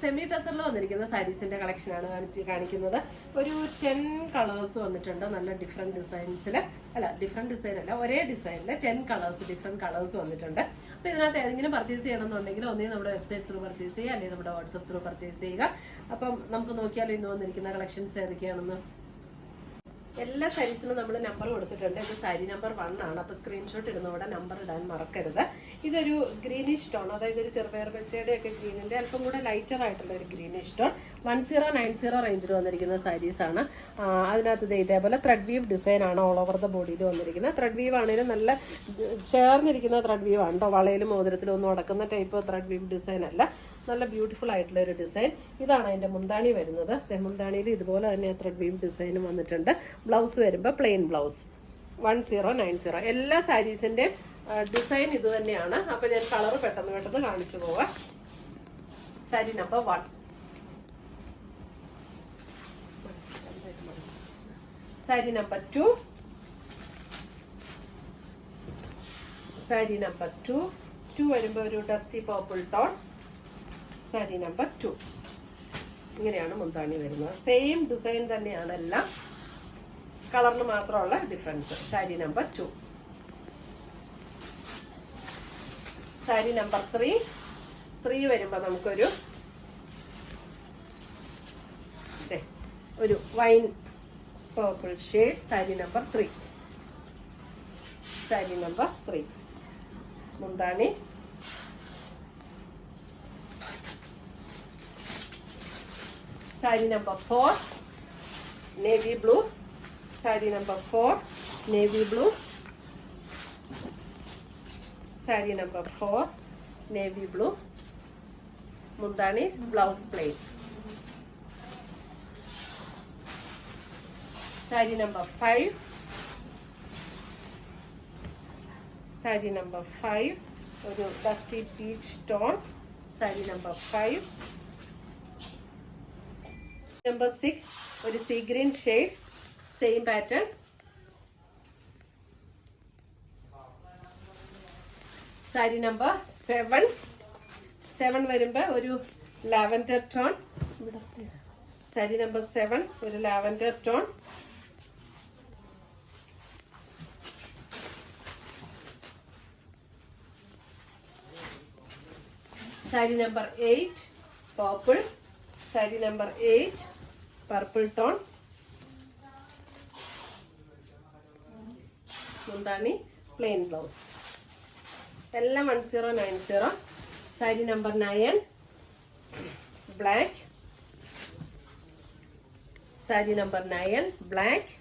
Semi ടെസറിൽ വന്നിരിക്കുന്ന സാരീസിന്റെ ആണ് കാണിച്ച് കാണിക്കുന്നത്. ഒരു ടെൻ കളേഴ്സ് വന്നിട്ടുണ്ട്. നല്ല ഡിഫറെന്റ് ഡിസൈൻസിൽ അല്ല ഡിഫറെന്റ് ഡിസൈൻ അല്ല ഒരേ ഡിസൈനിൽ ടെൻ കളേഴ്സ് ഡിഫറെന്റ് കളേഴ്സ് വന്നിട്ടുണ്ട്. അപ്പോൾ ഇതിനകത്ത് ഏതെങ്കിലും പർച്ചേസ് ചെയ്യണമെന്നുണ്ടെങ്കിൽ ഒന്നേ നമ്മുടെ വെബ്സൈറ്റ് ത്രൂ പർച്ചേസ് ചെയ്യുക അല്ലെങ്കിൽ നമ്മുടെ വാട്സപ്പ് ത്രൂ പർച്ചേസ് ചെയ്യുക. അപ്പം നമുക്ക് നോക്കിയാലോ ഇന്ന് വന്നിരിക്കുന്ന കളക്ഷൻസ് ഏതൊക്കെയാണെന്ന് എല്ലാ സാരീസിനും നമ്മൾ നമ്പർ കൊടുത്തിട്ടുണ്ട്. ഇത് സാരി നമ്പർ വൺ ആണ്. അപ്പോൾ സ്ക്രീൻഷോട്ട് ഇടുന്നവിടെ നമ്പർ ഇടാൻ മറക്കരുത്. ഇതൊരു ഗ്രീനിഷ് ടോൺ അതായത് ഒരു ചെറുപയർ പച്ചയുടെ ഒക്കെ ഗ്രീനിന്റെ അല്പം കൂടെ ലൈറ്റർ ആയിട്ടുള്ള ഒരു greenish tone one zero nine zero റേഞ്ചിൽ വന്നിരിക്കുന്ന സാരീസാണ് അതിനകത്ത് ദേ ഇതേപോലെ ത്രെഡ് വീവ് ഡിസൈൻ ആണ് ഓൾ ഓവർ ദ ബോഡിയിൽ വന്നിരിക്കുന്നത്. ത്രെഡ് വീവ് ആണെങ്കിലും നല്ല ചേർന്നിരിക്കുന്ന ത്രെഡ് വീവ് ആണ് കേട്ടോ വളയിലും മോതിരത്തിലും ഒന്നും അടക്കുന്ന ടൈപ്പ് ത്രെഡ് വീവ് ഡിസൈൻ അല്ല. നല്ല ബ്യൂട്ടിഫുൾ ആയിട്ടുള്ള ഒരു ഡിസൈൻ ഇതാണ് അതിന്റെ മുന്താണി വരുന്നത്. മുന്താണിയിൽ ഇതുപോലെ തന്നെ ത്രെഡ് വീം ഡിസൈനും വന്നിട്ടുണ്ട്. ബ്ലൗസ് വരുമ്പോൾ plain blouse one zero nine zero എല്ലാ സാരീസിന്റെയും ഡിസൈൻ ഇത് തന്നെയാണ്. അപ്പോൾ ഞാൻ കളർ പെട്ടെന്ന് പെട്ടെന്ന് കാണിച്ചു പോവാം. Sari number one sari number two sari number two two വരുമ്പോൾ ഒരു dusty purple tone sari number two ഇങ്ങനെയാണ് മുന്താണി വരുന്നത്. സെയിം ഡിസൈൻ തന്നെയാണ് എല്ലാം കളറിന് മാത്രമുള്ള difference sari number two sari number three three വരുമ്പോൾ നമുക്കൊരു ഒരു wine purple shade sari number three sari number three മുന്താണി sari number four navy blue sari number four navy blue sari number four navy blue മുന്താണി blouse plain sari number five sari number five ഒരു dusty peach tone sari number five number six ഒരു sea green shade same pattern sari number seven seven വരുമ്പോൾ ഒരു lavender tone sari number seven ഒരു lavender tone sari number eight purple sari number eight purple tone മുന്താണി plain blouse എല്ലാം one zero nine zero sari number nine black sari number nine black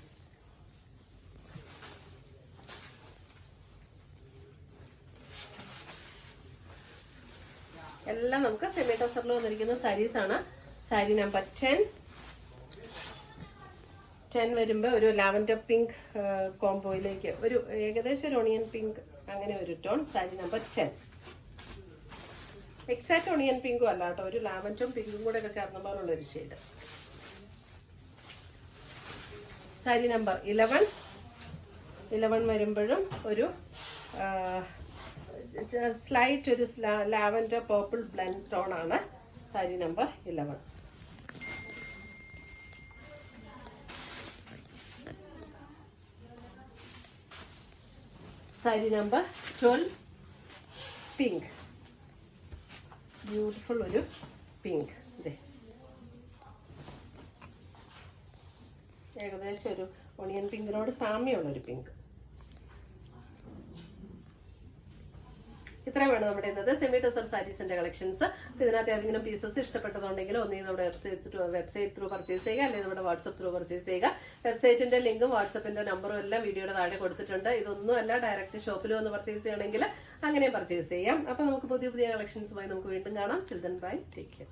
എല്ലാം നമുക്ക് semi ടോസറിൽ വന്നിരിക്കുന്ന സാരീസ് ആണ്. Sari number ten ten വരുമ്പോൾ ഒരു ലാവൻഡർ പിങ്ക് കോംബോയിലേക്ക് ഒരു ഏകദേശം ഒരു ഒണിയൻ പിങ്ക് അങ്ങനെ ഒരു tone sari number ten. Exact onion പിങ്കും അല്ല കേട്ടോ ഒരു ലാവൻഡറും പിങ്കും കൂടെ ഒക്കെ ചേർന്ന പോലുള്ള ഒരു shade sari number eleven eleven വരുമ്പോഴും ഒരു സ്ലൈറ്റ് ഒരു ലാവൻഡർ പേർപ്പിൾ ബ്ലെൻഡ് ടോൺ ആണ്. Sari number eleven sari number twelve pink beautiful ഒരു പിങ്ക് ഇതേ ഏകദേശം ഒരു ഒണിയൻ പിങ്കിനോട് സാമ്യമുള്ളൊരു പിങ്ക് ഇത്രയും വേണം നമ്മുടെ ഇന്നത്തെ സെമി ടെസർ സാരീസിന്റെ കളക്ഷൻസ് ഇതിനകത്ത് ഏതെങ്കിലും പീസസ് ഇഷ്ടപ്പെട്ടതുണ്ടെങ്കിൽ ഒന്നീ നമ്മുടെ website through website through purchase ചെയ്യുക അല്ലെങ്കിൽ നമ്മുടെ വാട്സപ്പ് ത്രൂ പർച്ചേസ് ചെയ്യുക. വെബ്സൈറ്റിന്റെ ലിങ്കും വാട്സപ്പിന്റെ നമ്പറും എല്ലാം വീഡിയോയുടെ താഴെ കൊടുത്തിട്ടുണ്ട്. ഇതൊന്നും അല്ല ഡയറക്റ്റ് ഷോപ്പിൽ വന്ന് പർച്ചേസ് ചെയ്യണമെങ്കിൽ അങ്ങനെ പർച്ചേസ് ചെയ്യാം. അപ്പോൾ നമുക്ക് പുതിയ പുതിയ കളക്ഷൻസുമായി നമുക്ക് വീണ്ടും കാണാം. ചിൽഡ്രൻ ബൈ ടേക്ക് കെയർ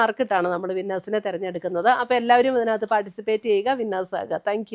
നറുക്കിട്ടാണ് നമ്മൾ വിന്നേഴ്സിനെ തിരഞ്ഞെടുക്കുന്നത്. അപ്പോൾ എല്ലാവരും ഇതിനകത്ത് പാർട്ടിസിപ്പേറ്റ് ചെയ്യുക. വിന്നേഴ്സ് ആകുക. താങ്ക്